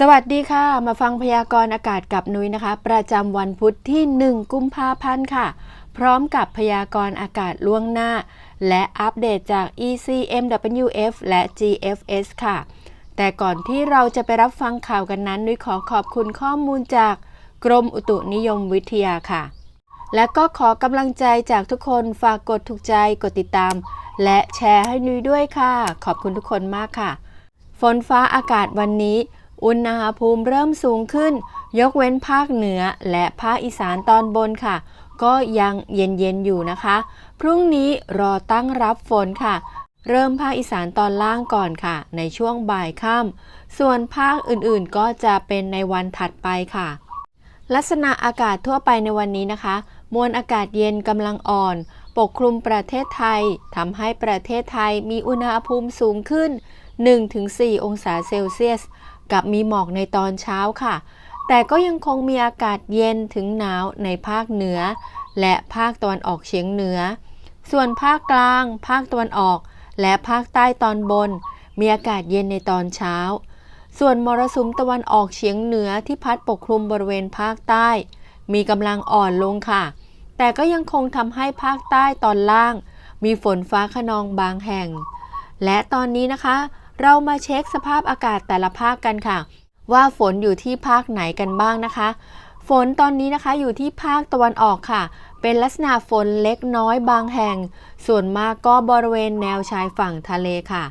สวัสดีค่ะ มาฟังพยากรณ์อากาศกับนุ้ยนะคะ ประจำวันพุธที่ 1 กุมภาพันธ์ค่ะ พร้อมกับพยากรณ์อากาศล่วงหน้า และอัปเดตจาก ECMWF และ GFS ค่ะ แต่ก่อนที่เราจะไปรับฟังข่าวกันนั้นนุ้ยขอขอบคุณข้อมูลจากกรมอุตุนิยมวิทยาค่ะ และก็ขอกำลังใจจากทุกคนฝากกดถูกใจกดติดตาม และแชร์ให้นุ้ยด้วยค่ะ ขอบคุณทุกคนมากค่ะ ฝนฟ้าอากาศวันนี้ อุณหภูมิเริ่มสูงขึ้น ยกเว้นภาคเหนือและภาคอีสานตอนบนค่ะ ก็ยังเย็นๆอยู่นะคะ พรุ่งนี้รอตั้งรับฝนค่ะ เริ่มภาคอีสานตอนล่างก่อนค่ะ ในช่วงบ่ายค่ำส่วนภาคอื่นๆก็จะเป็นในวันถัดไปค่ะ ลักษณะอากาศทั่วไปในวันนี้นะคะ มวลอากาศเย็นกำลังอ่อนปกคลุมประเทศไทยทำให้ประเทศไทยมีอุณหภูมิสูงขึ้น 1-4 องศาเซลเซียส กับมีหมอกในตอนเช้าค่ะ แต่ก็ยังคงมีอากาศเย็นถึงหนาวในภาคเหนือ และภาคตะวันออกเฉียงเหนือ ส่วนภาคกลาง ภาคตะวันออก และภาคใต้ตอนบน มีอากาศเย็นในตอนเช้า ส่วนมรสุมตะวันออกเฉียงเหนือที่พัดปกคลุมบริเวณภาคใต้ มีกำลังอ่อนลงค่ะ แต่ก็ยังคงทำให้ภาคใต้ตอนล่าง มีฝนฟ้าขนองบางแห่ง และตอนนี้นะคะ เรามาเช็คสภาพอากาศแต่ละภาคกันค่ะ ว่าฝนอยู่ที่ภาคไหนกันบ้างนะคะ ฝนตอนนี้นะคะอยู่ที่ภาคตะวันออกค่ะ เป็นลักษณะฝนเล็กน้อยบางแห่ง ส่วนมากก็บริเวณแนวชายฝั่งทะเลค่ะ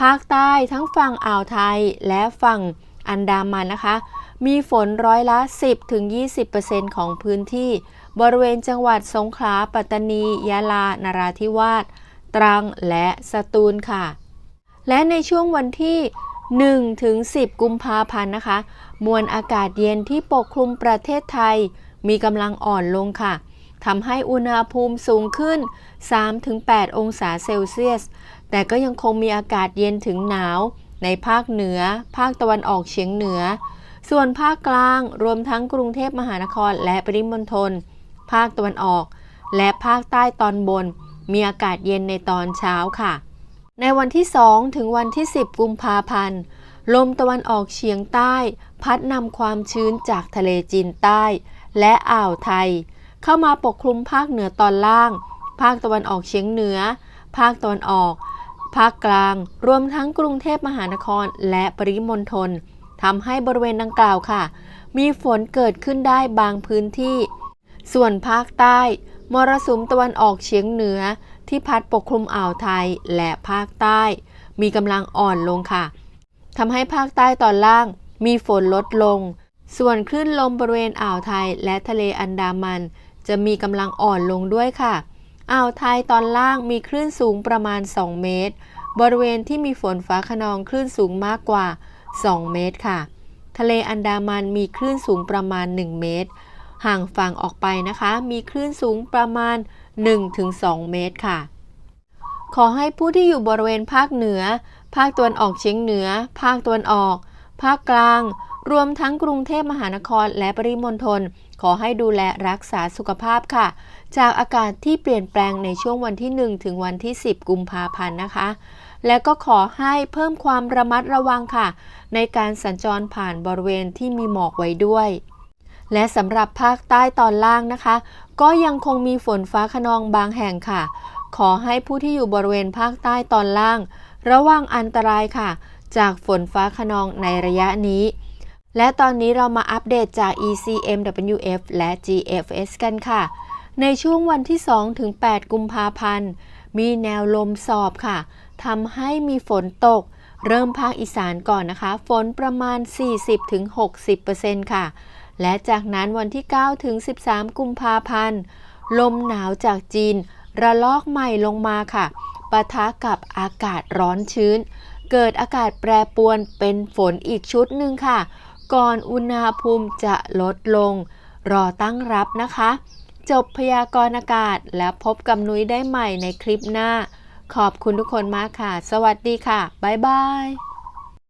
ภาคใต้ทั้งฝั่งอ่าวไทยและฝั่งอันดามันนะคะ มีฝนร้อยละ 10-20%ของพื้นที่ บริเวณจังหวัดสงขลา ปัตตานี ยะลา นราธิวาส ตรัง และสตูลค่ะ และในช่วงวันที่1ถึง10 กุมภาพันธ์นะคะ มวลอากาศเย็นที่ปกคลุมประเทศไทย มีกำลังอ่อนลงค่ะทำให้อุณหภูมิสูงขึ้น 3-8 องศาเซลเซียส แต่ก็ยังคงมีอากาศเย็นถึงหนาว ในภาคเหนือ ภาคตะวันออกเฉียงเหนือ ส่วนภาคกลางรวมทั้งกรุงเทพมหานครและปริมณฑล ภาคตะวันออก และภาคใต้ตอนบน มีอากาศเย็นในตอนเช้าค่ะ ในวันที่ 2 ถึงวันที่ 10 กุมภาพันธ์ ลมตะวันออกเฉียงใต้ พัดนำความชื้นจากทะเลจีนใต้ และอ่าวไทย เข้ามาปกคลุมภาคเหนือตอนล่าง ภาคตะวันออกเฉียงเหนือ ภาคตะวันออก ภาคกลาง รวมทั้งกรุงเทพมหานครและปริมณฑลทำให้บริเวณดังกล่าวค่ะ มีฝนเกิดขึ้นได้บางพื้นที่ ส่วนภาคใต้ มรสุมตะวันออกเฉียงเหนือ ที่พัดปกคลุมอ่าวไทยและภาคใต้ มีกำลังอ่อนลงค่ะทำให้ภาคใต้ตอนล่างมีฝนลดลง ส่วนคลื่นลมบริเวณอ่าวไทยและทะเลอันดามัน จะมีกำลังอ่อนลงด้วยค่ะอ่าวไทยตอนล่างมีคลื่นสูงประมาณ 2 เมตร บริเวณที่มีฝนฟ้าขนองคลื่นสูงมากกว่า 2 เมตรค่ะ ทะเลอันดามันมีคลื่นสูงประมาณ 1 เมตร ห่างฝั่งออกไปนะคะ มีคลื่นสูงประมาณ 1-2 เมตรค่ะ ขอให้ผู้ที่อยู่บริเวณภาคเหนือ ภาคตะวันออกเฉียงเหนือ ภาคตะวันออก ภาคกลาง รวมทั้งกรุงเทพมหานครและปริมณฑลขอให้ดูแลรักษาสุขภาพค่ะ จากอากาศที่เปลี่ยนแปลงในช่วงวันที่ 1 ถึงวันที่ 10 กุมภาพันธ์นะคะ และก็ขอให้เพิ่มความระมัดระวังค่ะ ในการสัญจรผ่านบริเวณที่มีหมอกไว้ด้วย และสำหรับภาคใต้ตอนล่างนะคะ ก็ยังคงมีฝนฟ้าขนองบางแห่งค่ะ ขอให้ผู้ที่อยู่บริเวณภาคใต้ตอนล่าง ระวังอันตรายค่ะ จากฝนฟ้าขนองในระยะนี้ และตอนนี้เรามาอัปเดตจาก ECMWF และ GFS กันค่ะ ในช่วงวันที่ 2 ถึง 8 กุมภาพันธ์ มีแนวลมสอบค่ะทำให้มีฝนตกเริ่มภาคอีสานก่อนนะคะ ฝนประมาณ 40-60%ค่ะ และจากนั้นวันที่ 9 ถึง 13 กุมภาพันธ์ ลมหนาวจากจีน ระลอกใหม่ลงมาค่ะ ปะทะกับอากาศร้อนชื้น เกิดอากาศแปรปรวนเป็นฝนอีกชุดหนึ่งค่ะ ก่อนอุณหภูมิจะลดลง รอตั้งรับนะคะ จบพยากรณ์อากาศและพบกับนุ้ยได้ใหม่ในคลิปหน้า ขอบคุณทุกคนมากค่ะ สวัสดีค่ะ บ๊ายบาย